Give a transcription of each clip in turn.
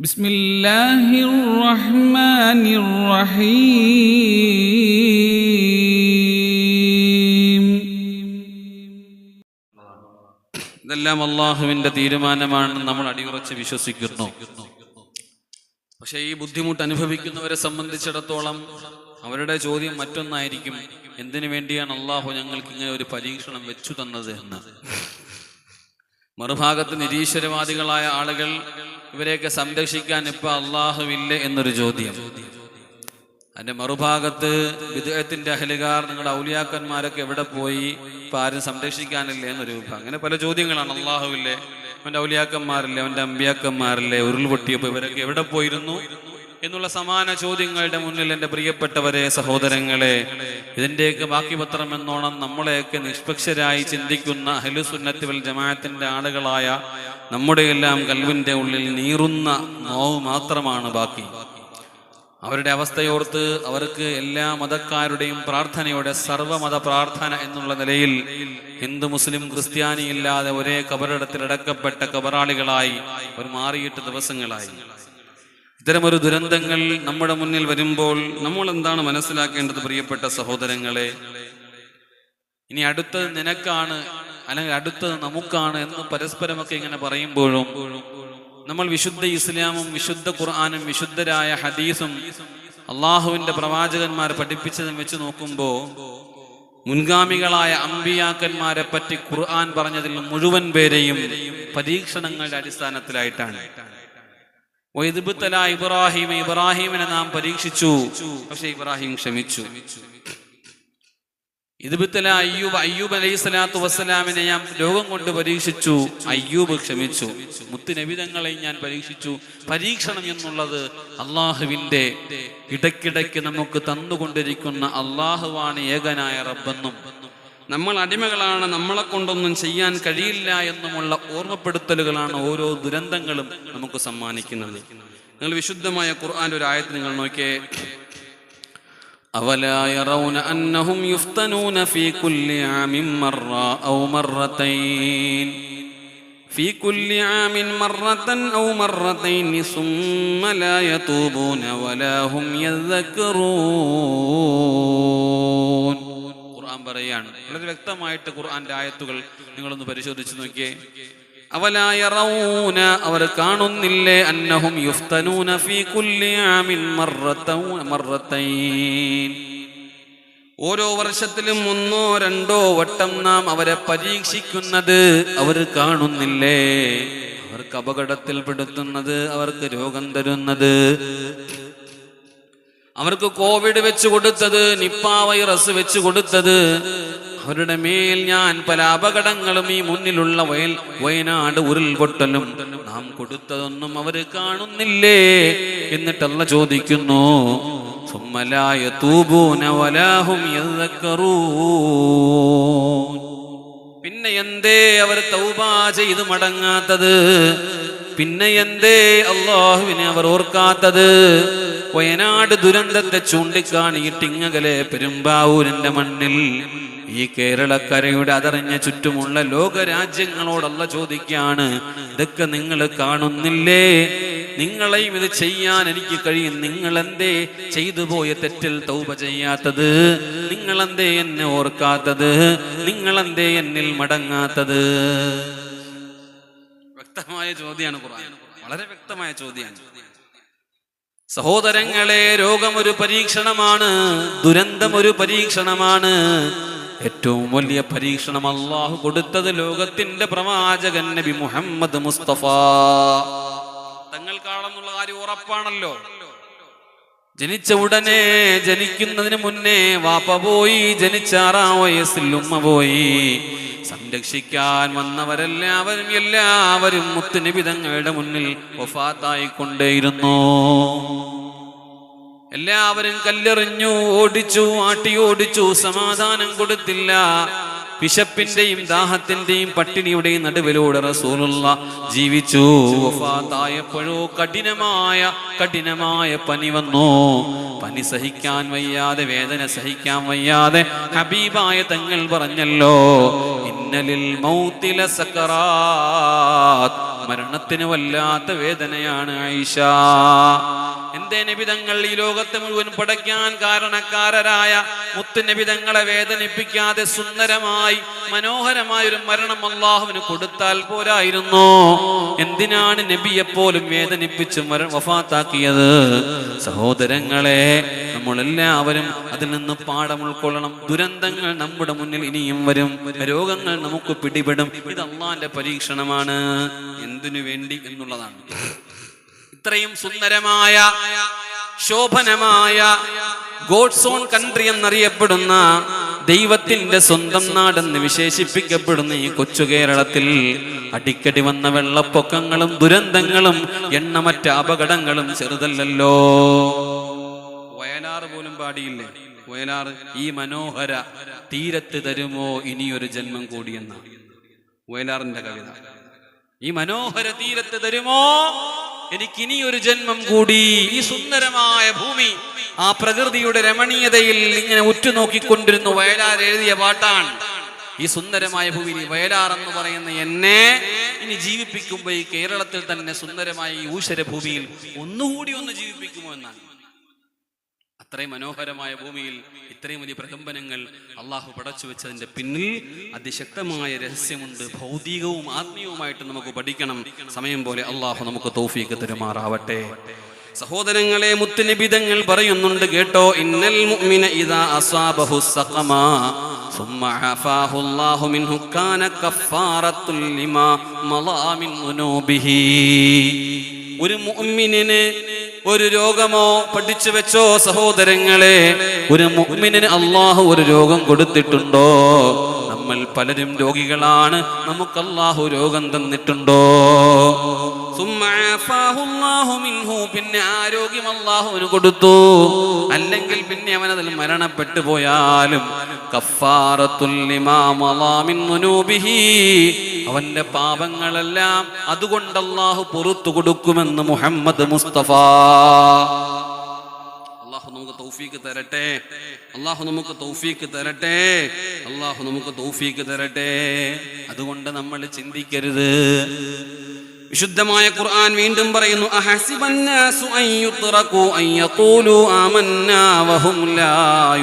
بسم الله الرحمن الرحيم ഇതെല്ലാം അള്ളാഹുവിന്റെ തീരുമാനമാണെന്ന് നമ്മൾ അടിയുറച്ച് വിശ്വസിക്കുന്നു പക്ഷെ ഈ ബുദ്ധിമുട്ട് അനുഭവിക്കുന്നവരെ സംബന്ധിച്ചിടത്തോളം അവരുടെ ചോദ്യം മറ്റൊന്നായിരിക്കും എന്തിനു വേണ്ടിയാണ് അള്ളാഹു ഞങ്ങൾക്ക് ഇങ്ങനെ ഒരു പരീക്ഷണം വെച്ചു തന്നത് എന്ന് മറുഭാഗത്ത് നിരീശ്വരവാദികളായ ആളുകൾ ഇവരെയൊക്കെ സംരക്ഷിക്കാൻ ഇപ്പൊ അള്ളാഹുവില്ലേ എന്നൊരു ചോദ്യം. അതിന്റെ മറുഭാഗത്ത് വിദേഹത്തിന്റെ അഹലുകാർ നിങ്ങളുടെ ഔലിയാക്കന്മാരൊക്കെ എവിടെ പോയി? ഇപ്പൊ ആരും സംരക്ഷിക്കാനില്ലേ എന്നൊരു വിഭാഗം. അങ്ങനെ പല ചോദ്യങ്ങളാണ്. അള്ളാഹുവില്ലേ അവന്റെ ഔലിയാക്കന്മാരില്ലേ? അവന്റെ അമ്പിയാക്കന്മാരില്ലേ? ഉരുൾപൊട്ടിയപ്പോ ഇവരൊക്കെ എവിടെ പോയിരുന്നു? എന്നുള്ള സമാന ചോദ്യങ്ങളുടെ മുന്നിൽ എന്റെ പ്രിയപ്പെട്ടവരെ സഹോദരങ്ങളെ ഇതിന്റെയൊക്കെ ബാക്കി പത്രം എന്നോണം നമ്മളെയൊക്കെ നിഷ്പക്ഷരായി ചിന്തിക്കുന്ന അഹ്ലുസുന്നത്തി വൽ ജമാഅത്തിന്റെ ആളുകളായ നമ്മുടെ എല്ലാം കൽവിന്റെ ഉള്ളിൽ നീറുന്ന നോവ് മാത്രമാണ് ബാക്കി. അവരുടെ അവസ്ഥയോർത്ത് അവർക്ക് എല്ലാ മതക്കാരുടെയും പ്രാർത്ഥനയോടെ സർവമത പ്രാർത്ഥന എന്നുള്ള നിലയിൽ ഹിന്ദു മുസ്ലിം ക്രിസ്ത്യാനി ഇല്ലാതെ ഒരേ കബറിടത്തിൽ അടക്കപ്പെട്ട കബറാളികളായി അവർ മാറിയിട്ട് ദിവസങ്ങളായി. ഇത്തരമൊരു ദുരന്തങ്ങൾ നമ്മുടെ മുന്നിൽ വരുമ്പോൾ നമ്മൾ എന്താണ് മനസ്സിലാക്കേണ്ടത് പ്രിയപ്പെട്ട സഹോദരങ്ങളെ? ഇനി അടുത്തത് നിനക്കാണ് അല്ലെങ്കിൽ അടുത്തത് നമുക്കാണ് എന്ന് പരസ്പരമൊക്കെ ഇങ്ങനെ പറയുമ്പോഴും നമ്മൾ വിശുദ്ധ ഇസ്ലാമും വിശുദ്ധ ഖുർആാനും വിശുദ്ധരായ ഹദീസും അള്ളാഹുവിന്റെ പ്രവാചകന്മാർ പഠിപ്പിച്ചതും വെച്ച് നോക്കുമ്പോൾ മുൻഗാമികളായ അമ്പിയാക്കന്മാരെ പറ്റി ഖുർആൻ പറഞ്ഞതിൽ മുഴുവൻ പേരെയും പരീക്ഷണങ്ങളുടെ അടിസ്ഥാനത്തിലായിട്ടാണ്. ഇബ്രാഹിം ഇബ്രാഹിമിനെ നാം പരീക്ഷിച്ചു. പക്ഷെ ഇബ്രാഹിം ക്ഷമിച്ചു. ഇദ്ബുത്തല അയ്യൂബ് അയ്യൂബ് അലൈഹി സ്വലാത്തു വസ്സലാമിനെ ഞാൻ ലോകം കൊണ്ട് പരീക്ഷിച്ചു. അയ്യൂബ് ക്ഷമിച്ചു. മുത്തുനബിതങ്ങളെ ഞാൻ പരീക്ഷിച്ചു. പരീക്ഷണം എന്നുള്ളത് അള്ളാഹുവിന്റെ ഇടയ്ക്കിടയ്ക്ക് നമുക്ക് തന്നുകൊണ്ടിരിക്കുന്ന അള്ളാഹുവാണ് ഏകനായ റബ്ബെന്നും നമ്മൾ അടിമകളാണ് നമ്മളെ കൊണ്ടൊന്നും ചെയ്യാൻ കഴിയില്ല എന്നുമുള്ള ഓർമ്മപ്പെടുത്തലുകളാണ് ഓരോ ദുരന്തങ്ങളും നമുക്ക് സമ്മാനിക്കുന്നത് നിങ്ങൾ വിശുദ്ധമായ ഖുർആൻ ഒരു ആയത്ത് നിങ്ങൾ നോക്കിയേ أولا يرون أنهم يفتنون في كل عام مرة أو مرتين في كل عام مرة أو مرتين ثم لا يتوبون ولا هم يذكرون പറയാണ് വളരെ വ്യക്തമായിട്ട് ഖുർആന്റെ ആയത്തുകൾ നിങ്ങളൊന്ന് പരിശോധിച്ച് നോക്കിയേ. അവലായറൂന അവർ കാണുന്നില്ലേ അന്നഹും യുഫ്തനൂന ഫീ കുല്ലി ആമിൻ മർറത്തൗ മർറത്തൈൻ ഓരോ വർഷത്തിലും ഒന്നോ രണ്ടോ വട്ടം നാം അവരെ പരീക്ഷിക്കുന്നത് അവർ കാണുന്നില്ലേ? അവർക്ക് അപകടത്തിൽപ്പെടുത്തുന്നത് അവർക്ക് രോഗം തരുന്നത്. അവർക്ക് കോവിഡ് വെച്ച് കൊടുത്തത് നിപ്പ വൈറസ് വെച്ച് കൊടുത്തത്. അവരുടെ മേൽ ഞാൻ പല അപകടങ്ങളും ഈ മുന്നിലുള്ള വയൽ വയനാട് ഉരുൾപൊട്ടലും നാം കൊടുത്തതൊന്നും അവർ കാണുന്നില്ലേ എന്നിട്ടല്ല ചോദിക്കുന്നു. സുമ്മലായ തൂബൂന വലാഹും. പിന്നെ എന്തേ അവർ തൗബാ ചെയ്ത് മടങ്ങാത്തത്? പിന്നെ എന്തേ അള്ളാഹുവിനെ അവർ ഓർക്കാത്തത്? വയനാട് ദുരന്തത്തെ ചൂണ്ടിക്കാണിയിട്ട് ഇങ്ങകലെ പെരുമ്പാവൂരിന്റെ മണ്ണിൽ ഈ കേരളക്കരയുടെ അതറിഞ്ഞ ചുറ്റുമുള്ള ലോകരാജ്യങ്ങളോടല്ല ചോദിക്കാണ് ഇതൊക്കെ നിങ്ങൾ കാണുന്നില്ലേ? നിങ്ങളെയും ഇത് ചെയ്യാൻ എനിക്ക് കഴിയും. നിങ്ങൾ എന്തേ ചെയ്തു പോയ തെറ്റിൽ തൗപ ചെയ്യാത്തത്? നിങ്ങൾ എന്തേ എന്നെ ഓർക്കാത്തത്? നിങ്ങൾ എന്തേ എന്നിൽ മടങ്ങാത്തത്? വ്യക്തമായ ചോദ്യമാണ് ഖുർആൻ. വളരെ വ്യക്തമായ ചോദ്യമാണ്. സഹോദരങ്ങളെ രോഗമൊരു പരീക്ഷണമാണ് ദുരന്തം ഒരു പരീക്ഷണമാണ്. ഏറ്റവും വലിയ പരീക്ഷണം അള്ളാഹു കൊടുത്തത് ലോകത്തിന്റെ പ്രവാചകൻ നബി മുഹമ്മദ് മുസ്തഫ. തങ്ങൾക്കാണെന്നുള്ള കാര്യം ഉറപ്പാണല്ലോ. ജനിച്ച ഉടനെ ജനിക്കുന്നതിന് മുന്നേ വാപ്പ പോയി ജനിച്ച ആറാം വയസ്സിൽ ഉമ്മ പോയി. സംരക്ഷിക്കാൻ വന്നവരെല്ലാവരും എല്ലാവരും മുത്തുനിബിതങ്ങളുടെ മുന്നിൽ ഒഫാത്തായിക്കൊണ്ടേയിരുന്നു എല്ലാവരും കല്ലെറിഞ്ഞു ഓടിച്ചു ആട്ടി ഓടിച്ചു സമാധാനം കൊടുത്തില്ല. വിശപ്പിന്റെയും ദാഹത്തിന്റെയും പട്ടിണിയുടെയും നടുവിലൂടെ റസൂലുള്ള ജീവിച്ചു. വഫാത്തായപ്പോഴോ കഠിനമായ കഠിനമായ പനി വന്നു. പനി സഹിക്കാൻ വയ്യാതെ വേദന സഹിക്കാൻ വയ്യാതെ ഹബീബായ തങ്ങൾ പറഞ്ഞല്ലോ ഇന്നലിൽ മൗത്തില സക്കറാത്ത്. മരണത്തിന് വല്ലാത്ത വേദനയാണ് ആയിഷ. എന്തേ നബിതങ്ങൾ ഈ ലോകത്തെ മുഴുവൻ പടയ്ക്കാൻ കാരണക്കാരരായ മുത്തുനബിതങ്ങളെ വേദനിപ്പിക്കാതെ സുന്ദരമായി മനോഹരമായ ഒരു മരണം അള്ളാഹുവിന് കൊടുത്താൽ പോരായിരുന്നു. എന്തിനാണ് നബിയെപ്പോലും വേദനിപ്പിച്ച് മര വഫാത്താക്കിയത്? സഹോദരങ്ങളെ നമ്മളെല്ലാവരും അതിൽ നിന്ന് പാഠം ഉൾക്കൊള്ളണം. ദുരന്തങ്ങൾ നമ്മുടെ മുന്നിൽ ഇനിയും വരും. രോഗങ്ങൾ നമുക്ക് പിടിപെടും. ഇത് അള്ളാന്റെ പരീക്ഷണമാണ്. എന്തിനു വേണ്ടി എന്നുള്ളതാണ്. ഇത്രയും സുന്ദരമായ ശോഭനമായ ഗോഡ്സോൺ കൺട്രി എന്നറിയപ്പെടുന്ന ദൈവത്തിന്റെ സ്വന്തം നാടെന്ന് വിശേഷിപ്പിക്കപ്പെടുന്ന ഈ കൊച്ചു കേരളത്തിൽ അടിക്കടി വന്ന വെള്ളപ്പൊക്കങ്ങളും ദുരന്തങ്ങളും എണ്ണമറ്റ അപകടങ്ങളും ചെറുതല്ലല്ലോ. വയലാറ് പോലും പാടിയില്ലേ? വയലാറ് ഈ മനോഹര തീരത്ത് തരുമോ ഇനിയൊരു ജന്മം കൂടിയെന്നാണ് വയലാറിന്റെ കവിത. ഈ മനോഹര തീരത്ത് തരുമോ എനിക്ക് ഇനി ഒരു ജന്മം കൂടി. ഈ സുന്ദരമായ ഭൂമി ആ പ്രകൃതിയുടെ രമണീയതയിൽ ഇങ്ങനെ ഉറ്റുനോക്കിക്കൊണ്ടിരുന്നു. വയലാർ എഴുതിയ പാട്ടാണ്. ഈ സുന്ദരമായ ഭൂമിയിൽ വയലാർ എന്ന് പറയുന്ന എന്നെ ഇനി ജീവിപ്പിക്കുമ്പോൾ ഈ കേരളത്തിൽ തന്നെ സുന്ദരമായ ഈ ഊശ്വര ഭൂമിയിൽ ഒന്നുകൂടി ഒന്ന് ജീവിപ്പിക്കുമോ എന്നാണ്. അത്രയും മനോഹരമായ ഭൂമിയിൽ ഇത്രയും വലിയ പ്രകമ്പനങ്ങൾ അള്ളാഹു പടച്ചു വെച്ചതിന്റെ പിന്നിൽ അതിശക്തമായ രഹസ്യമുണ്ട് ഭൗതികവും ആത്മീയവുമായിട്ട് നമുക്ക് പഠിക്കണം സമയം പോലെ അള്ളാഹു നമുക്ക് തൗഫീക്ക് തരുമാറാവട്ടെ സഹോദരങ്ങളെ മുത്തുനിബിതങ്ങൾ പറയുന്നുണ്ട് കേട്ടോ ഇന്നൽ മുഅ്മിന ഇദാ അസാബഹു സഖമാ ثم عافاه الله منه كان كفارة لما مضى من ذنوبه ഒരു മുഅ്മിനിന് ഒരു രോഗമോ പഠിച്ചു വെച്ചോ സഹോദരങ്ങളെ ഒരു മുഅ്മിനിന് അള്ളാഹു ഒരു രോഗം കൊടുത്തിട്ടുണ്ടോ? പലരും രോഗികളാണ്. നമുക്ക് അള്ളാഹു രോഗം തന്നിട്ടുണ്ടോ. പിന്നെ ആരോഗ്യം അള്ളാഹുവിന് കൊടുത്തു. അല്ലെങ്കിൽ പിന്നെ അവൻ അതിൽ മരണപ്പെട്ടു പോയാലും അവന്റെ പാപങ്ങളെല്ലാം അതുകൊണ്ട് അള്ളാഹു പുറത്തു കൊടുക്കുമെന്ന് മുഹമ്മദ് മുസ്തഫ. തൗഫീക്ക് തരട്ടെ അള്ളാഹു നമുക്ക് തൗഫീക്ക് തരട്ടെ അള്ളാഹു നമുക്ക് തൗഫീക്ക് തരട്ടെ അതുകൊണ്ട് നമ്മൾ ചിന്തിക്കരുത് വിശുദ്ധമായ ഖുർആൻ വീണ്ടും പറയുന്നു അഹസിബന്നാസു അൻ യുത്റകു അൻ യഖൂലു ആമന്നാ വഹും ലാ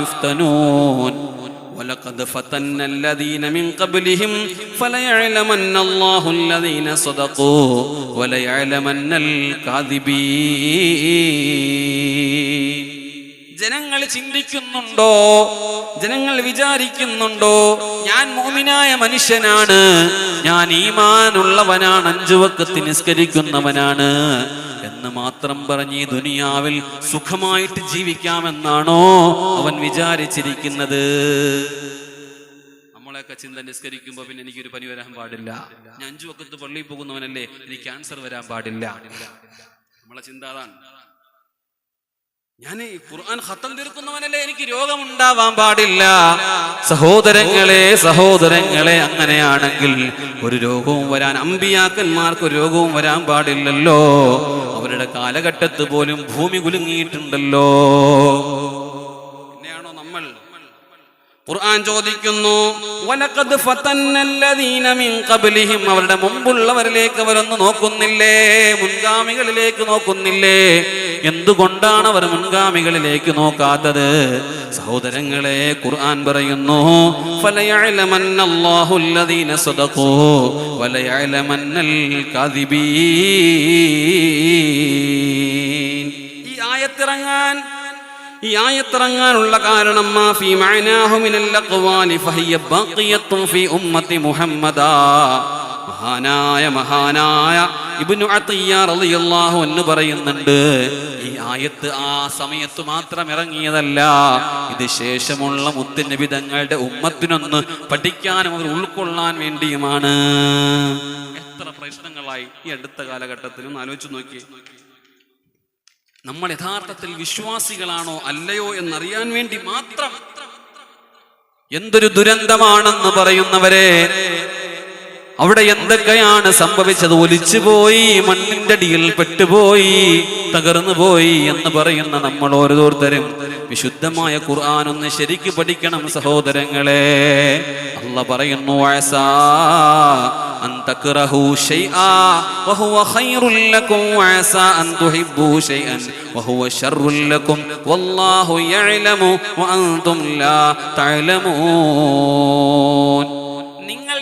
യുഫ്തനൂൻ ولقد فتنا الذين من قبلهم فليعلمن الله الذين صدقوا وليعلمن الكاذبين ജനങ്ങൾ ചിന്തിക്കുന്നുണ്ടോ? ജനങ്ങൾ വിചാരിക്കുന്നുണ്ടോ? ഞാൻ മോമിനായ മനുഷ്യനാണ്. ഞാൻ ഈമാനുള്ളവനാണ്. അഞ്ചു വക്കത്ത് നിസ്കരിക്കുന്നവനാണ്. എന്ന് മാത്രം പറഞ്ഞ് ഈ ദുനിയാവിൽ സുഖമായിട്ട് ജീവിക്കാമെന്നാണോ അവൻ വിചാരിച്ചിരിക്കുന്നത്? നമ്മളെയൊക്കെ ചിന്ത നിസ്കരിക്കുമ്പോ പിന്നെ എനിക്കൊരു പനി വരാൻ പാടില്ല. ഞാൻ അഞ്ചു വക്കത്ത് പള്ളിയിൽ പോകുന്നവനല്ലേ എനിക്ക് ക്യാൻസർ വരാൻ പാടില്ല. നമ്മളെ ചിന്ത അതാണ്. ഞാൻ ഖുർആൻ ഖത്തം തീർക്കുന്നവനല്ലേ എനിക്ക് രോഗമുണ്ടാവാൻ പാടില്ല. സഹോദരങ്ങളെ സഹോദരങ്ങളെ അങ്ങനെയാണെങ്കിൽ ഒരു രോഗവും വരാൻ അമ്പിയാക്കന്മാർക്ക് ഒരു രോഗവും വരാൻ പാടില്ലല്ലോ. അവരുടെ കാലഘട്ടത്ത് പോലും ഭൂമി കുലുങ്ങിയിട്ടുണ്ടല്ലോ. ഖുർആൻ ചോദിക്കുന്നു വലഖദ് ഫതന്നല്ലദീന മിൻ ഖബ്ലിഹിം. അവരുടെ മുമ്പുള്ളവരിലേക്ക് അവരൊന്ന് നോക്കുന്നില്ലേ? മുൻഗാമികളിലേക്ക് നോക്കുന്നില്ലേ? എന്തുകൊണ്ടാണ് അവർ മുൻഗാമികളിലേക്ക് നോക്കാത്തത്? സഹോദരങ്ങളെ ഖുർആൻ പറയുന്നു ഫലയഅലമന്നല്ലാഹു അല്ലദീന സദഖൂ വലയഅലമന്നൽ കാദിബീൻ ഈ ആയത്തിറങ്ങാൻ ഈ ആയത്തിറങ്ങാനുള്ള കാരണം മാ ഫീ ഉമ്മത്തി മുഹമ്മദാ. മഹാനായ മഹാനായ ഇബ്നു അത്തിയ്യ റളിയല്ലാഹു എന്ന് പറയുന്നുണ്ട് ഈ ആയത്ത് ആ സമയത്ത് മാത്രം ഇറങ്ങിയതല്ല ഇത് ശേഷമുള്ള മുത്തുനബി തങ്ങളുടെ ഉമ്മത്തിനൊന്ന് പഠിക്കാനും അവർ ഉൾക്കൊള്ളാൻ വേണ്ടിയുമാണ്. എത്ര പ്രശ്നങ്ങളായി ഈ അടുത്ത കാലഘട്ടത്തിൽ ഒന്ന് ആലോചിച്ച് നോക്കി നമ്മൾ യഥാർത്ഥത്തിൽ വിശ്വാസികളാണോ അല്ലയോ എന്നറിയാൻ വേണ്ടി മാത്രം എന്തൊരു ദുരന്തമാണെന്ന് പറയുന്നവരെ അവിടെ എന്തൊക്കെയാണ് സംഭവിച്ചത്? ഒലിച്ചുപോയി മണ്ണിന്റെ അടിയിൽ പെട്ടുപോയി തകർന്നു പോയി എന്ന് പറയുന്ന നമ്മൾ ഓരോരുത്തരും വിശുദ്ധമായ ഖുർആൻ ഒന്ന് ശരിക്ക് പഠിക്കണം സഹോദരങ്ങളെ. അല്ല പറയുന്നു "വഅസാ അൻ തക്റഹു ശൈആ വഹുവ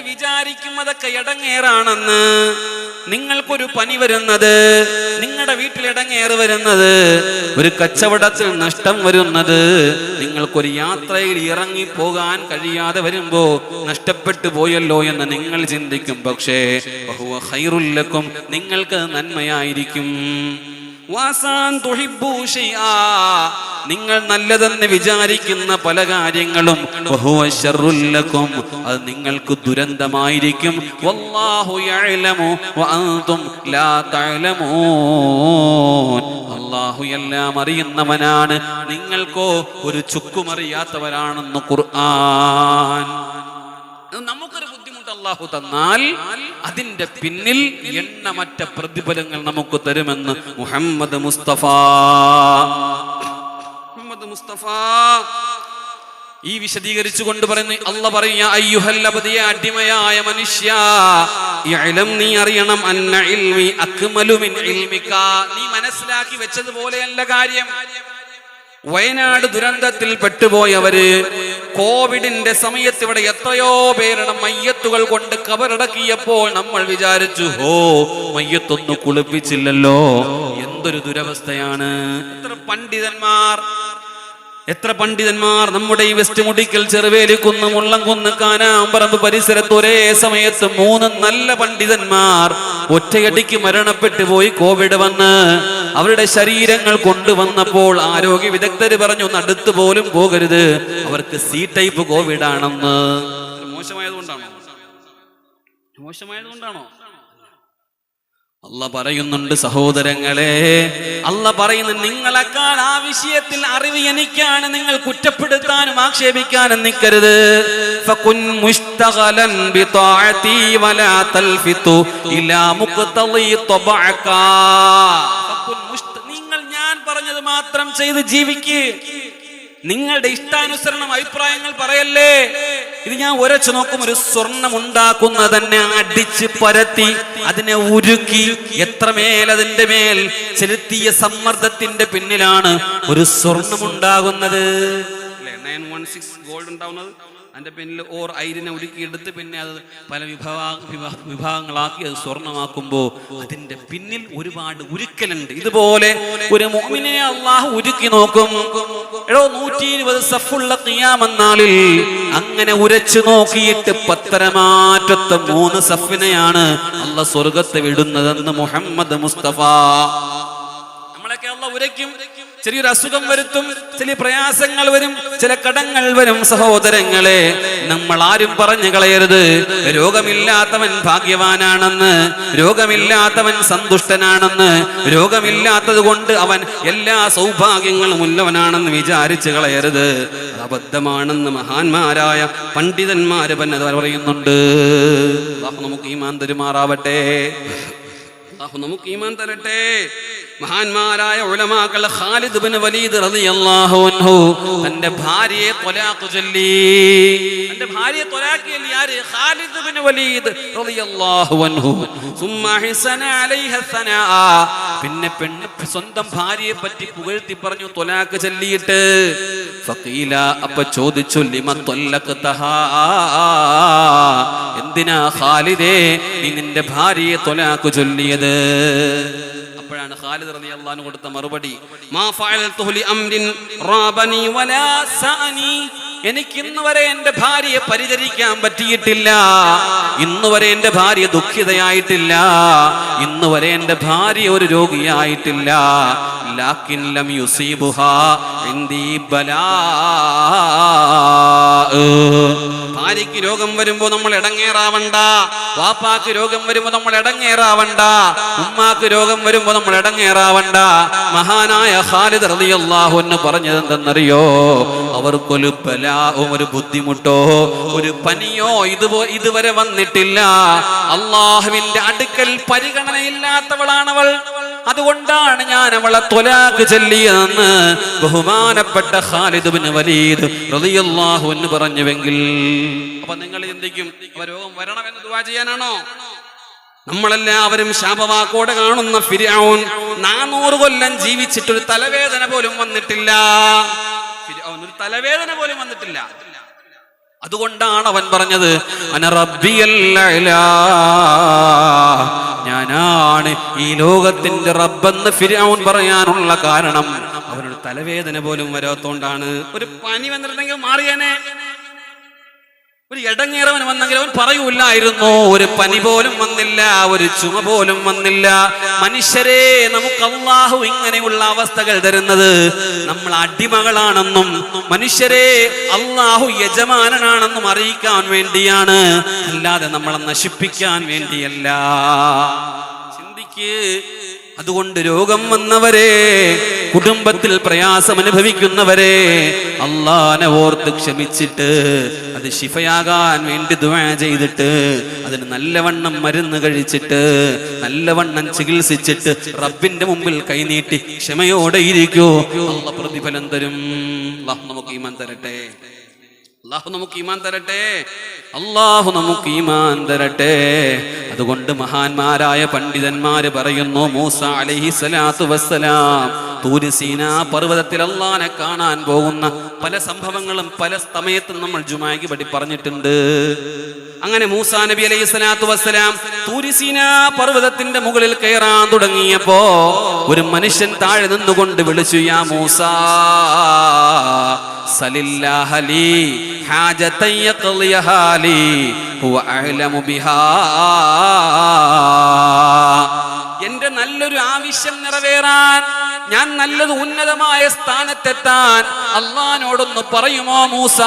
വിചാരിക്കും അതൊക്കെ ഇടങ്ങേറാണെന്ന് നിങ്ങൾക്കൊരു പനി വരുന്നത് നിങ്ങളുടെ വീട്ടിൽ ഇടങ്ങേറ് വരുന്നത് ഒരു കച്ചവടത്തിൽ നഷ്ടം വരുന്നത് നിങ്ങൾക്കൊരു യാത്രയിൽ ഇറങ്ങി പോകാൻ കഴിയാതെ വരുമ്പോ നഷ്ടപ്പെട്ടു പോയല്ലോ എന്ന് നിങ്ങൾ ചിന്തിക്കും പക്ഷേ ബഹുവ ഹൈറുല്ലക്കും നിങ്ങൾക്ക് നന്മയായിരിക്കും. നിങ്ങൾ നല്ലതെന്ന് വിചാരിക്കുന്ന പല കാര്യങ്ങളും. അത് നിങ്ങൾക്ക് ദുരന്തമായിരിക്കും. അല്ലാഹു എല്ലാം അറിയുന്നവനാണ്. നിങ്ങൾക്കോ ഒരു ചുക്കുമറിയാത്തവരാണെന്ന് ഖുർആൻ. നമുക്കൊരു അള്ളാഹു തന്നാൽ അതിന്റെ പിന്നിൽ എണ്ണമറ്റ പ്രതിഫലങ്ങൾ നമുക്ക് തരുമെന്ന് മുഹമ്മദ് മുസ്തഫ. മുഹമ്മദ് മുസ്തഫ. ഈ വിശദീകരിച്ചു കൊണ്ട് പറയുന്നു അല്ല പറയുക അയ്യുഹല്ലപതിയ അടിമയായ മനുഷ്യ നീ അറിയണം ഇൽമി നീ മനസ്സിലാക്കി വെച്ചതുപോലെയല്ല കാര്യം. വയനാട് ദുരന്തത്തിൽ പെട്ടുപോയവര് കോവിഡിന്റെ സമയത്ത് ഇവിടെ എത്രയോ പേരുടെ മയ്യത്തുകൾ കൊണ്ട് കബറടക്കിയപ്പോൾ നമ്മൾ വിചാരിച്ചു ഹോ മയ്യത്തൊന്ന് കുളിപ്പിച്ചില്ലല്ലോ. എന്തൊരു ദുരവസ്ഥയാണ്. എത്ര പണ്ഡിതന്മാർ എത്ര പണ്ഡിതന്മാർ നമ്മുടെ ഈ വെസ്റ്റ് മുടിക്കൽ ചെറുവേലിക്കുന്ന് മുള്ളംകുന്ന് കാനാമ്പറമ്പ് പരിസരത്ത് ഒരേ സമയത്ത് മൂന്ന് നല്ല പണ്ഡിതന്മാർ ഒറ്റയടിക്ക് മരണപ്പെട്ടു പോയി കോവിഡ് വന്ന്. അവരുടെ ശരീരങ്ങൾ കൊണ്ടുവന്നപ്പോൾ ആരോഗ്യ വിദഗ്ധര് പറഞ്ഞു നടുത്ത് പോലും പോകരുത്. അവർക്ക് സി ടൈപ്പ് കോവിഡ് ആണെന്ന് മോശമായതുകൊണ്ടാണോ മോശമായതുകൊണ്ടാണോ അല്ല പറയുന്നുണ്ട് സഹോദരങ്ങളെ അല്ല പറയുന്നു നിങ്ങളെക്കാൾ ആ വിഷയത്തിൽ അറിവ് എനിക്കാണ് നിങ്ങൾ കുറ്റപ്പെടുത്താനും ആക്ഷേപിക്കാനും നിൽക്കരുത്. നിങ്ങൾ ഞാൻ പറഞ്ഞത് മാത്രം ചെയ്ത് ജീവിക്ക്. നിങ്ങളുടെ ഇഷ്ടാനുസരണം അഭിപ്രായങ്ങൾ പറയല്ലേ? ഇത് ഞാൻ ഉരച്ചു നോക്കും ഒരു സ്വർണം ഉണ്ടാക്കുന്ന തന്നെ അടിച്ച് പരത്തി അതിനെ ഉരുക്കി എത്രമേൽ അതിന്റെ മേൽ ചെലുത്തിയ സമ്മർദ്ദത്തിന്റെ പിന്നിലാണ് ഒരു സ്വർണം ഉണ്ടാകുന്നത്. നയൻ വൺ സിക്സ് ഗോൾഡ് ഉണ്ടാവുന്നത്. അതിന്റെ പിന്നിൽ ഓർ ഐരിനെ ഉരുക്കിയെടുത്ത് പിന്നെ അത് പല വിഭാഗ വിഭാഗങ്ങളാക്കി അത് സ്വർണമാക്കുമ്പോൾ അതിന്റെ പിന്നിൽ ഒരുപാട് ഉരുക്കലുണ്ട്. ഇതുപോലെ ഒരു മോമിനെ അള്ളാഹു ഉരുക്കി നോക്കും. എടോ നൂറ്റി ഇരുപത് സഫുള്ള കിയാമെന്നാളിൽ അങ്ങനെ ഉരച്ചു നോക്കിയിട്ട് പത്തരമാറ്റത്തെ മൂന്ന് സഫിനെയാണ് അള്ള സ്വർഗത്തെ വിടുന്നതെന്ന് മുഹമ്മദ് മുസ്തഫ. നമ്മളൊക്കെ അള്ള ഉരയ്ക്കും. ചെറിയൊരു അസുഖം വരുത്തും ചില പ്രയാസങ്ങൾ വരും ചില കടങ്ങൾ വരും. സഹോദരങ്ങളെ നമ്മൾ ആരും പറഞ്ഞു കളയരുത്. രോഗമില്ലാത്തവൻ ഭാഗ്യവാനാണെന്ന് രോഗമില്ലാത്തവൻ സന്തുഷ്ടനാണെന്ന് രോഗമില്ലാത്തത് കൊണ്ട് അവൻ എല്ലാ സൗഭാഗ്യങ്ങളും ഉള്ളവനാണെന്ന് വിചാരിച്ചു കളയരുത്. അബദ്ധമാണെന്ന് മഹാന്മാരായ പണ്ഡിതന്മാര് പറയുന്നുണ്ട്. നമുക്ക് ഈമാൻ തരുമാറാവട്ടെ. അല്ലാഹു നമുക്ക് ഈമാൻ തരട്ടെ. മഹാന്മാരായ ഉലമാക്കൾ ഖാലിദ് ബിൻ വലീദ് റളിയല്ലാഹു അൻഹു തന്റെ ഭാര്യയെ ത്വലാഖ് ചൊല്ലി. തന്റെ ഭാര്യയെ ത്വലാഖ് ചൊല്ലി. ആര്? ഖാലിദ് ബിൻ വലീദ് റളിയല്ലാഹു അൻഹു. സുമ്മ ഹസന അലൈഹ സനാ. പിന്നെ പെണ്ണ് സ്വന്തം ഭാര്യയെ പറ്റി പുകഴ്ത്തി പറഞ്ഞു തൊലാക്ക് ചൊല്ലിയിട്ട്. ഫഖീല അപ്പ ചോദിച്ചു ലിമ ത്വല്ലഖതഹാ എന്തിനാ ഖാലിദേ നീ നിന്റെ ഭാര്യയെ തൊലാക്ക് ചൊല്ലിയത്? അപ്പോഴാണ് ഖാലിദ് റളിയല്ലാഹു അൻഹു കൊടുത്ത മറുപടി. മാ ഫഅൽതുഹു ലി അംരിൻ റാബനി വലാ സഅനി എനിക്ക് ഇന്ന് വരെ എന്റെ ഭാര്യയെ പരിചരിക്കാൻ പറ്റിയിട്ടില്ല. ഇന്ന് വരെ എന്റെ ഭാര്യ ദുഃഖിതയായിട്ടില്ല. ഇന്ന് വരെ എന്റെ ഭാര്യ ഒരു രോഗിയായിട്ടില്ല. ലാക്കിൻ ലം യുസീബുഹാ ഇന്ദി ഭാര്യയ്ക്ക് രോഗം വരുമ്പോൾ നമ്മൾ ഇടങ്ങേറാവണ്ട. വാപ്പാക്ക് രോഗം വരുമ്പോൾ നമ്മൾ ഇടങ്ങേറാവണ്ട. ഉമ്മാക്ക് രോഗം വരുമ്പോൾ നമ്മൾ ഇടങ്ങേറാവണ്ട. മഹാനായ ഖാലിദ് റളിയല്ലാഹു അൻഹു പറഞ്ഞത് എന്തെന്നറിയോ? അവർക്കൊരു ബലാവും ഒരു ബുദ്ധിമുട്ടോ ഒരു പനിയോ ഇതുപോ ഇതുവരെ വന്നിട്ടില്ല. അള്ളാഹുവിന്റെ അടുക്കൽ പരിഗണനയില്ലാത്തവളാണവൾ. അതുകൊണ്ടാണ് ഞാൻ അവളെ തൊലാക്ക് ചൊല്ലിയതെന്ന് ബഹുമാനപ്പെട്ട ഖാലിദ് ബിൻ വലീദ് റളിയല്ലാഹു എന്ന് പറഞ്ഞുവെങ്കിൽ അപ്പൊ നിങ്ങൾ ചിന്തിക്കും രോഗം വരണമെന്ന് ദുവാ ചെയ്യാനാണോ? നമ്മളെല്ലാവരും ശാപവാക്കോടെ കാണുന്ന ഫിരൗൻ നാനൂറ് കൊല്ലം ജീവിച്ചിട്ടൊരു തലവേദന പോലും വന്നിട്ടില്ല. ഒരു തലവേദന പോലും വന്നിട്ടില്ല. അതുകൊണ്ടാണ് അവൻ പറഞ്ഞത്. ഞാനാണ് ഈ ലോകത്തിന്റെ റബ്ബെന്ന് ഫിരൗൻ പറയാനുള്ള കാരണം. അവനൊരു തലവേദന പോലും വരാത്തോണ്ടാണ്. ഒരു പനി വന്നിട്ടുണ്ടെങ്കിൽ മാറിയേനെ. ഒരു ഇടങ്ങേറവൻ വന്നെങ്കിൽ അവൻ പറയൂലായിരുന്നു ഒരു പനി പോലും വന്നില്ല ഒരു ചുമ പോലും വന്നില്ല. മനുഷ്യരെ നമുക്ക് അള്ളാഹു ഇങ്ങനെയുള്ള അവസ്ഥകൾ തരുന്നത് നമ്മൾ അടിമകളാണെന്നും മനുഷ്യരെ അള്ളാഹു യജമാനനാണെന്നും അറിയിക്കാൻ വേണ്ടിയാണ്. അല്ലാതെ നമ്മളെ നശിപ്പിക്കാൻ വേണ്ടിയല്ല. ചിന്തിക്ക്. അതുകൊണ്ട് രോഗം വന്നവരെ കുടുംബത്തിൽ പ്രയാസം അനുഭവിക്കുന്നവരെ അള്ളാനെ ഓർത്ത് ക്ഷമിച്ചിട്ട് അത് ശിഫയാകാൻ വേണ്ടി ദുആ ചെയ്തിട്ട് അതിന് നല്ലവണ്ണം മരുന്ന് കഴിച്ചിട്ട് നല്ലവണ്ണം ചികിത്സിച്ചിട്ട് റബ്ബിന്റെ മുമ്പിൽ കൈനീട്ടി ക്ഷമയോടെ ഇരിക്കൂ. പ്രതിഫലം തരും. നമുക്ക് ഈമാൻ തരട്ടെ. അള്ളാഹു നമുക്ക് ഈമാൻ തരട്ടെ. അള്ളാഹു നമുക്ക് ഈമാൻ തരട്ടെ. അതുകൊണ്ട് മഹാന്മാരായ പണ്ഡിതന്മാര് പറയുന്നു മൂസ അലഹി സ്വലാത്തു വസ്സലാം തൂരിസീന പർവതത്തിൽ അള്ളാനെ കാണാൻ പോകുന്ന പല സംഭവങ്ങളും പല സമയത്തും നമ്മൾ ജുമാക്ക് പടി പറഞ്ഞിട്ടുണ്ട്. അങ്ങനെ മൂസ നബി അലൈഹി സ്വലാത്തു വസ്സലാം തൂരിസീന പർവതത്തിന്റെ മുകളിൽ കയറാൻ തുടങ്ങിയപ്പോ ഒരു മനുഷ്യൻ താഴെ നിന്നുകൊണ്ട് വിളിച്ചു യാ മൂസ സലില്ലാഹ എന്റെ നല്ലൊരു ആവശ്യം നിറവേറാൻ ഞാൻ നല്ലത് ഉന്നതമായ സ്ഥാനത്തെത്താൻ അള്ളഹാനോടൊന്ന് പറയുമോ മൂസ?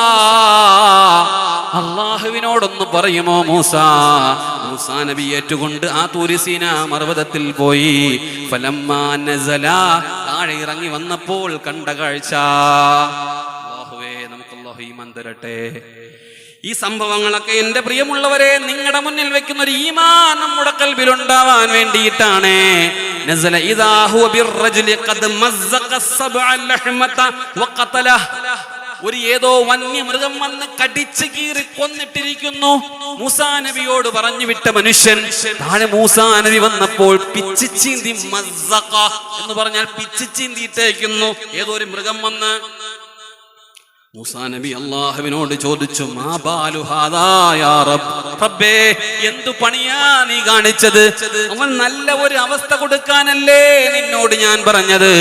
അള്ളാഹുവിനോടൊന്ന് പറയുമോ മൂസ? മൂസ നബി ഏറ്റുകൊണ്ട് ആ തൂരിസീന മർവതത്തിൽ പോയി. ഫലമ്മാ നസല താഴെ ഇറങ്ങി വന്നപ്പോൾ കണ്ട കാഴ്ച. ഈമാൻ തരട്ടെ ഈ സംഭവങ്ങളൊക്കെ എന്റെ പ്രിയമുള്ളവരെ നിങ്ങളുടെ മുന്നിൽ വെക്കുന്ന ഒരു ഈമാൻ നമ്മുടെ കൽബിൽ ഉണ്ടാവാൻ വേണ്ടിയിട്ടാണ് ഒരു ഏതോ വന്യമൃഗം വന്ന് കടിച്ചു കീറി കൊന്നിട്ടിരിക്കുന്നു. മൂസാ നബിയോട് പറഞ്ഞു വിട്ട മനുഷ്യൻ താഴെ മൂസാ നബി വന്നപ്പോൾ പിച്ചു ചീന്തി മസ്സഖ എന്ന് പറഞ്ഞാൽ പിച്ചു ചീന്തിയിട്ടേക്കുന്നു. ഏതോ ഒരു മൃഗം വന്ന് മൂസാ നബി അള്ളാഹുവിനോട് ചോദിച്ചു മാ ബാലു ഹാദാ യാ റബ്ബ്? റബ്ബേ എന്തു പണിയാ നീ കാണിച്ചത്? അവൻ നല്ല ഒരു അവസ്ഥ കൊടുക്കാനല്ലേ നിന്നോട് ഞാൻ പറഞ്ഞത്.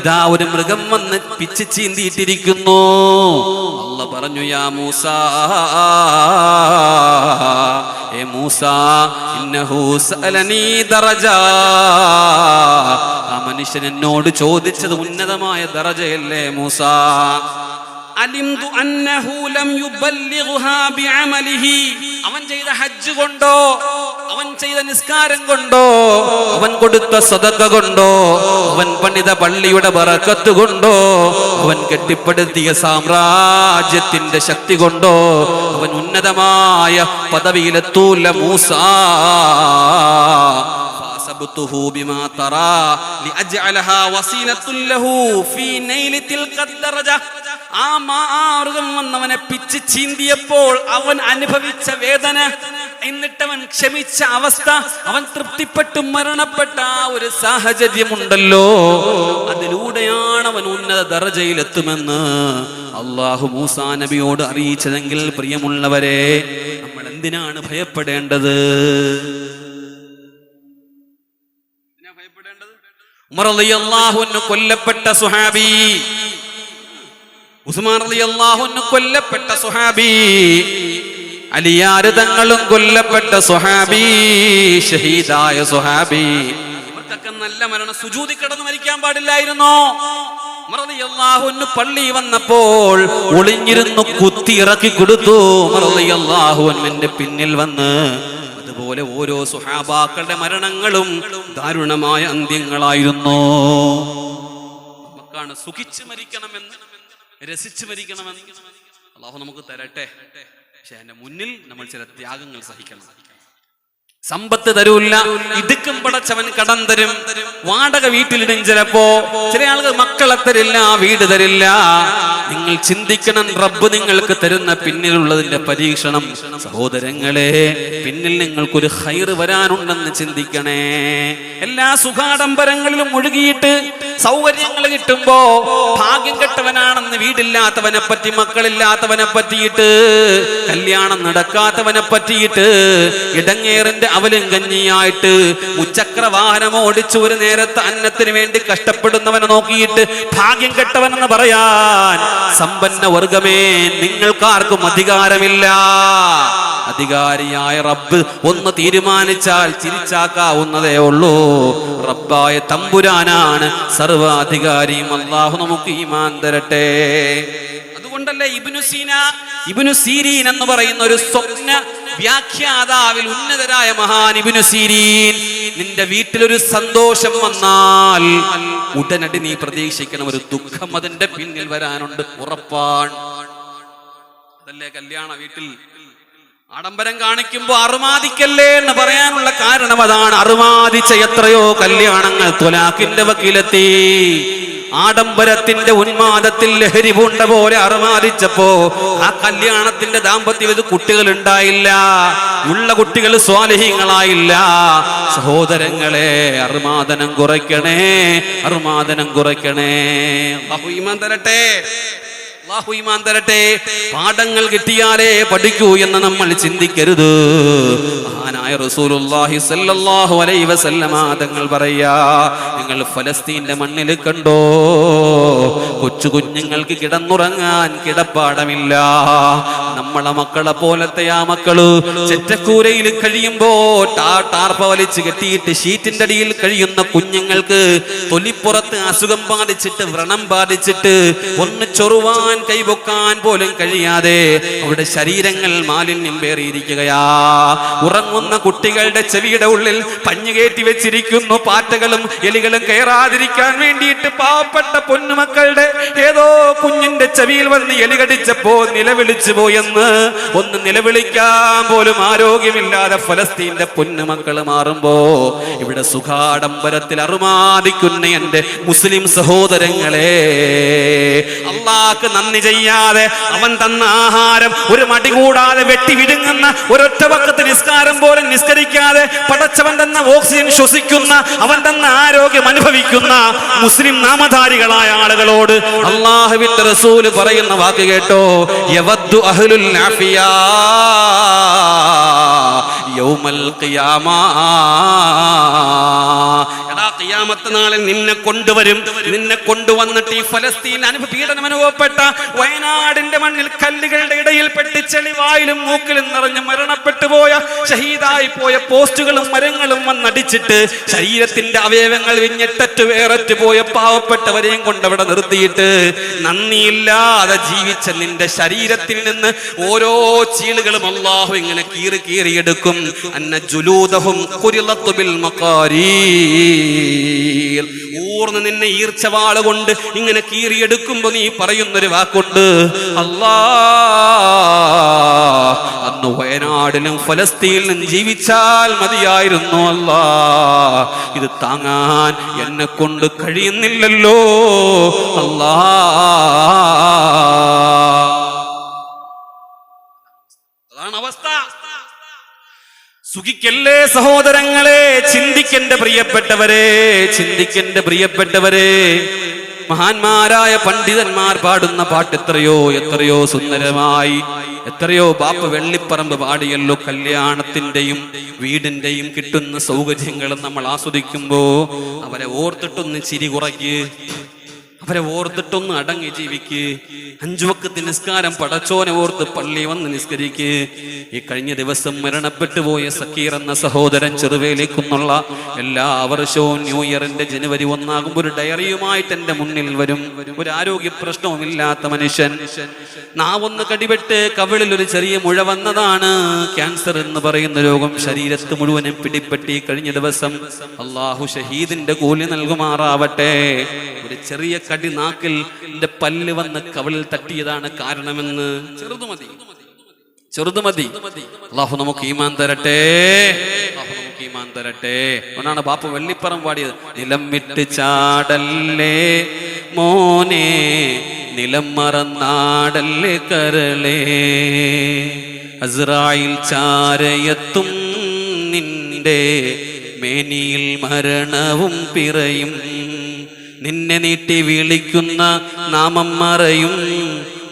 ഇതാ ഒരു മൃഗം വന്ന് പിച്ച് ചീന്തിയിട്ടിരിക്കുന്നു. അല്ല പറഞ്ഞു യാ മൂസ ഏ മൂസ ഇന്നഹു സഅലനീ ദറജാ. ആ മനുഷ്യൻ എന്നോട് ചോദിച്ചത് ഉന്നതമായ ദറജയല്ലേ മൂസ? അലിംതു അന്നഹു ലം യുബല്ലിഗുഹാ ബിഅമലിഹി. അവൻ ചെയ്ത ഹജ്ജ് കൊണ്ടോ അവൻ ചെയ്ത നിസ്കാരം കൊണ്ടോ അവൻ കൊടുത്ത സദക്ക കൊണ്ടോ അവൻ പണിത പള്ളിയുടെ ബറക്കത്ത് കൊണ്ടോ അവൻ കെട്ടിപ്പടുത്തിയ സാമ്രാജ്യത്തിന്റെ ശക്തി കൊണ്ടോ അവൻ ഉന്നതമായ പദവിയിലെത്തൂല മൂസ. فأصبته بما ترى لأجعلها وسيلة له في نيل تلك الدرجة ആ മാർഗം വന്നവനെ പിച്ച് ചീന്തിയപ്പോൾ അവൻ അനുഭവിച്ച വേദന എന്നിട്ടവൻ ക്ഷമിച്ച അവസ്ഥ അവൻ തൃപ്തിപ്പെട്ടു മരണപ്പെട്ട ആ ഒരു സാഹചര്യമുണ്ടല്ലോ അതിലൂടെയാണ് അവൻ ഉന്നത ദർജയിലെത്തുമെന്ന് അള്ളാഹു മൂസാ നബിയോട് അറിയിച്ചതെങ്കിൽ പ്രിയമുള്ളവരെ നമ്മൾ എന്തിനാണ് ഭയപ്പെടേണ്ടത് ഉമർ റളിയല്ലാഹു അൻഹു കൊല്ലപ്പെട്ട സുഹാബി. ഉസ്മാൻ റളിയല്ലാഹു അൻഹു കൊല്ലപ്പെട്ട സുഹാബി. അലിയാര് തങ്ങളും കൊല്ലപ്പെട്ട സുഹാബി ഷഹീദായ സുഹാബി. ഇവർക്കൊക്കെ നല്ല മരണം. സുജൂതി കിടന്ന് മരിക്കാൻ പാടില്ലായിരുന്നോ? അൻഹു പള്ളി വന്നപ്പോൾ ഒളിഞ്ഞിരുന്നു കുത്തി ഇറക്കി കൊടുത്തു അൻഹുവിന്റെ പിന്നിൽ വന്ന് അതുപോലെ ഓരോ സുഹാബാക്കളുടെ മരണങ്ങളും ദാരുണമായ അന്ത്യങ്ങളായിരുന്നു. നമുക്കാണ് സുഖിച്ചു മരിക്കണമെന്ന് രസിച്ചു മരിക്കണമെന്ന്. അള്ളാഹു നമുക്ക് തരട്ടെ. പക്ഷെ അതിന്റെ മുന്നിൽ നമ്മൾ ചില ത്യാഗങ്ങൾ സഹിക്കണം. സമ്പത്ത് തരൂല്ല. ഇടുക്കും പടച്ചവൻ കടം തരും. വാടക വീട്ടിലിടും ചിലപ്പോ. ചില ആളുകൾ മക്കളെ തരില്ല വീട് തരില്ല. നിങ്ങൾ ചിന്തിക്കണം റബ്ബ് നിങ്ങൾക്ക് തരുന്ന പിന്നിലുള്ളതിന്റെ പരീക്ഷണം. സഹോദരങ്ങളെ പിന്നിൽ നിങ്ങൾക്കൊരു ഹൈറ് വരാനുണ്ടെന്ന് ചിന്തിക്കണേ. എല്ലാ സുഖാഡംബരങ്ങളിലും മുഴുകിയിട്ട് സൗകര്യങ്ങൾ കിട്ടുമ്പോ ഭാഗ്യം കെട്ടവനാണെന്ന് വീടില്ലാത്തവനെ പറ്റി മക്കളില്ലാത്തവനെ പറ്റിയിട്ട് കല്യാണം നടക്കാത്തവനെ പറ്റിയിട്ട് ഇടങ്ങേറിന്റെ അവലും കഞ്ഞിയായിട്ട് ഉച്ചക്ര വാഹനം ഓടിച്ചു ഒരു നേരത്തെ അന്നത്തിന് വേണ്ടി കഷ്ടപ്പെടുന്നവനെ നോക്കിയിട്ട് ഭാഗ്യം കെട്ടവനെന്ന് പറയാൻ സമ്പന്ന വർഗമേ നിങ്ങൾക്കാർക്കും അധികാരമില്ല. അധികാരിയായ റബ്ബ് ഒന്ന് തീരുമാനിച്ചാൽ ചിരിച്ചാക്കാവുന്നതേ ഉള്ളൂ. റബ്ബായ തമ്പുരാനാണ് സർവാധികാരിയും അള്ളാഹു നമുക്ക് ഈമാൻ തരട്ടെ. അതുകൊണ്ടല്ലേ ഇബിനു സീന ഇബിനു സീരീൻ എന്ന് പറയുന്ന ഒരു സ്വപ്ന വ്യാഖ്യാതാവിൽ ഉന്നതരായ മഹാൻ ഇബിനു സീരീൻ നിന്റെ വീട്ടിലൊരു സന്തോഷം വന്നാൽ ഉടനടി നീ പ്രതീക്ഷിക്കണം ഒരു ദുഃഖം അതിന്റെ പിന്നിൽ വരാനുണ്ട്. ഉറപ്പാണ്. അതല്ലേ കല്യാണ വീട്ടിൽ ആഡംബരം കാണിക്കുമ്പോൾ അറുമാദിക്കല്ലേ എന്ന് പറയാനുള്ള കാരണം അതാണ്. അറുമാദിച്ച എത്രയോ കല്യാണങ്ങൾ തൊലാക്കിന്റെ വക്കീലെത്തി. ആഡംബരത്തിന്റെ ഉന്മാദത്തിൽ ലഹരി പൂണ്ട പോലെ അറുമാദിച്ചപ്പോ ആ കല്യാണത്തിന്റെ ദാമ്പത്യം കുട്ടികൾ ഉണ്ടായില്ല ഉള്ള കുട്ടികൾ സ്വാലഹീങ്ങളായില്ല. സഹോദരങ്ങളെ അറുമാദനം കുറയ്ക്കണേ അറുമാദനം കുറയ്ക്കണേ. അല്ലാഹു തരട്ടെ. ഈമാൻ തരട്ടെ. പാഠങ്ങൾ കിട്ടിയാലേ പഠിക്കൂ എന്ന് നമ്മൾ ചിന്തിക്കരുത്. മഹാനായ റസൂലുള്ളാഹി സ്വല്ലല്ലാഹു അലൈഹി വസല്ലമ തങ്ങൾ പറയാ നിങ്ങൾ ഫലസ്തീന്റെ മണ്ണിൽ കണ്ടോ? കൊച്ചു കുഞ്ഞുങ്ങൾക്ക് കിടന്നുറങ്ങാൻ കിടപ്പാടമില്ല. നമ്മളെ മക്കളെ പോലത്തെ ആ മക്കൾ ചെറ്റക്കൂരയിൽ കഴിയുമ്പോ ടാർപ്പ വലിച്ച് കെട്ടിയിട്ട് ഷീറ്റിന്റെ അടിയിൽ കഴിയുന്ന കുഞ്ഞുങ്ങൾക്ക് തൊലിപ്പുറത്ത് അസുഖം ബാധിച്ചിട്ട് വ്രണം ബാധിച്ചിട്ട് ഒന്ന് ചൊറുവാൻ കൈപൊക്കാൻ പോലും കഴിയാതെ അവിടെ ശരീരങ്ങൾ മാലിന്യം പേറിയിരിക്കുകയാ ഉറങ്ങുന്ന കുട്ടികളുടെ ചെവിയുടെ ഉള്ളിൽ പഞ്ഞു കയറ്റി വെച്ചിരിക്കുന്നു പാറ്റകളും എലികളും കയറാതിരിക്കാൻ വേണ്ടിയിട്ട് പാവപ്പെട്ട പൊന്നുമക്കളുടെ ഏതോ കുഞ്ഞിന്റെ ചെവിയിൽ വന്ന് എലി കടിച്ചപ്പോ നിലവിളിച്ചു പോയെന്ന് ഒന്ന് നിലവിളിക്കാൻ പോലും ആരോഗ്യമില്ലാതെ ഫലസ്തീന്റെ പൊന്നുമക്കൾ മാറുമ്പോ ഇവിടെ സുഖാഡംബരത്തിൽ അറുമാദിക്കുന്ന എന്റെ മുസ്ലിം സഹോദരങ്ങളെ. അള്ളാഹ്ക്ക് നന്ദി ചെയ്യാതെ അവൻ തന്ന ആഹാരം ഒരു മടി കൂടാതെ വെട്ടി വിഴുങ്ങുന്ന ഒരൊറ്റ പക്കത്ത് നിസ്കാരം പോലും നിസ്കരിക്കാതെ പടച്ചവൻ തന്ന ഓക്സിജൻ ശ്വസിക്കുന്ന അവൻ തന്ന ആരോഗ്യം അനുഭവിക്കുന്ന മുസ്ലിം നാമധാരികളായ ആളുകളോട് അള്ളാഹുവിന്റെ റസൂൽ പറയുന്ന വാക്ക് കേട്ടോ യവദ്ദു അഹ്ലുൽ ആഫിയാ ഖിയാമ. ഖിയാമത്ത് നാളിൽ നിന്നെ കൊണ്ടുവരും. നിന്നെ കൊണ്ടുവന്നിട്ട് ഈ ഫലസ്തീൻ അനുഭവ പീഡനം അനുഭവപ്പെട്ട വയനാടിന്റെ മണ്ണിൽ കല്ലുകളുടെ ഇടയിൽ പെട്ട് ചെളിവായിലും മൂക്കിലും നിറഞ്ഞ് മരണപ്പെട്ടു പോയ ഷഹീദായി പോയ പോസ്റ്റുകളും മരങ്ങളും വന്നടിച്ചിട്ട് ശരീരത്തിന്റെ അവയവങ്ങൾ വിഞ്ഞെട്ടറ്റ് വേററ്റ് പോയ പാവപ്പെട്ടവരെയും കൊണ്ടവിടെ നിർത്തിയിട്ട് നന്ദിയില്ലാതെ ജീവിച്ച നിന്റെ ശരീരത്തിൽ നിന്ന് ഓരോ ചീളുകളും അള്ളാഹു ഇങ്ങനെ കീറി കീറിയെടുക്കും. അന്ന ജുലൂദഹും കുരിലത്തുബിൽ ഊർന്ന് നിന്നെ ഈർച്ചവാള ഇങ്ങനെ കീറിയെടുക്കുമ്പോ നീ പറയുന്നൊരു വാക്കുണ്ട്. അല്ലാ അന്ന് വയനാടിലും ഫലസ്തീനിലും ജീവിച്ചാൽ മതിയായിരുന്നു അല്ലാ. ഇത് താങ്ങാൻ എന്നെ കൊണ്ട് കഴിയുന്നില്ലല്ലോ. അല്ലാ അതാണ് അവസ്ഥ സുഖിക്കല്ലേ സഹോദരങ്ങളെ? ചിന്തിക്കന്റെ പ്രിയപ്പെട്ടവരെ ചിന്തിക്കന്റെ പ്രിയപ്പെട്ടവരെ. മഹാന്മാരായ പണ്ഡിതന്മാർ പാടുന്ന പാട്ട് എത്രയോ എത്രയോ സുന്ദരമായി. എത്രയോ ബാപ്പ വെള്ളിപ്പറമ്പ് പാടിയല്ലോ കല്യാണത്തിന്റെയും വീടിന്റെയും കിട്ടുന്ന സൗകര്യങ്ങളും നമ്മൾ ആസ്വദിക്കുമ്പോ അവരെ ഓർത്തിട്ടൊന്ന് ചിരി കുറയ്ക്ക്. അവരെ ഓർത്തിട്ടൊന്ന് അടങ്ങി ജീവിക്ക്. അഞ്ചു വക്കത്ത് നിസ്കാരം പടച്ചോനെ ഓർത്ത് പള്ളി വന്ന് നിസ്കരിക്ക്. ഈ കഴിഞ്ഞ ദിവസം മരണപ്പെട്ടു പോയ സക്കീർ എന്ന സഹോദരൻ ചെറുവേലിക്കുന്നുള്ള എല്ലാ വർഷവും ന്യൂ ഇയറിന്റെ ജനുവരി ഒന്നാകുമ്പോൾ ഒരു ഡയറിയുമായിട്ട് എന്റെ മുന്നിൽ വരും. ഒരു ആരോഗ്യ പ്രശ്നവുമില്ലാത്ത മനുഷ്യൻ. നാവൊന്ന് കടിപെട്ട് കവിളിൽ ഒരു ചെറിയ മുഴ വന്നതാണ്. ക്യാൻസർ എന്ന് പറയുന്ന രോഗം ശരീരത്ത് മുഴുവനും പിടിപ്പെട്ടി കഴിഞ്ഞ ദിവസം അള്ളാഹു ഷഹീദിന്റെ കൂലി നൽകുമാറാവട്ടെ. ഒരു ചെറിയ കടി നാക്കിൽ എന്റെ പല്ല് വന്ന് കവിളിൽ തട്ടിയതാണ് കാരണമെന്ന്? ചെറുതുമതി ചെറുതുമതി ചെറുത് മതി. അള്ളാഹു നമുക്ക് ഈമാൻ തരട്ടെ. നമുക്ക് ഈമാൻ തരട്ടെ. അതുകൊണ്ടാണ് ബാപ്പു വെള്ളിപ്പറം പാടിയത്. നിലം വിട്ട് ചാടല്ലേ മോനെ നിലം മറന്നാടല്ലേ കരളേ. അസ്രായിൽ ചാരയത്തും നിന്റെ മേനിയിൽ മരണവും പിറയും. നിന്നെ നീട്ടി വിളിക്കുന്ന നാമം മറയും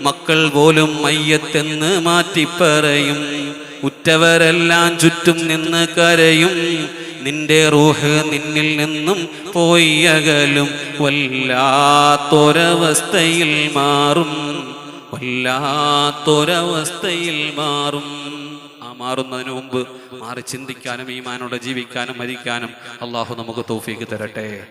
മക്കൾ പോലും മയ്യത്തെന്ന് മാറ്റിപ്പറയും. ഉറ്റവരെല്ലാം ചുറ്റും നിന്ന് കരയും. നിന്റെ റൂഹ് നിന്നിൽ നിന്നും പോയി അകലും. വല്ലാത്തൊരവസ്ഥയിൽ മാറും. വല്ലാത്തൊരവസ്ഥയിൽ മാറും. ആ മാറുന്നതിന് മുമ്പ് മാറി ചിന്തിക്കാനും ഈമാനോടെ ജീവിക്കാനും മരിക്കാനും അള്ളാഹു നമുക്ക് തോഫിക്ക് തരട്ടെ.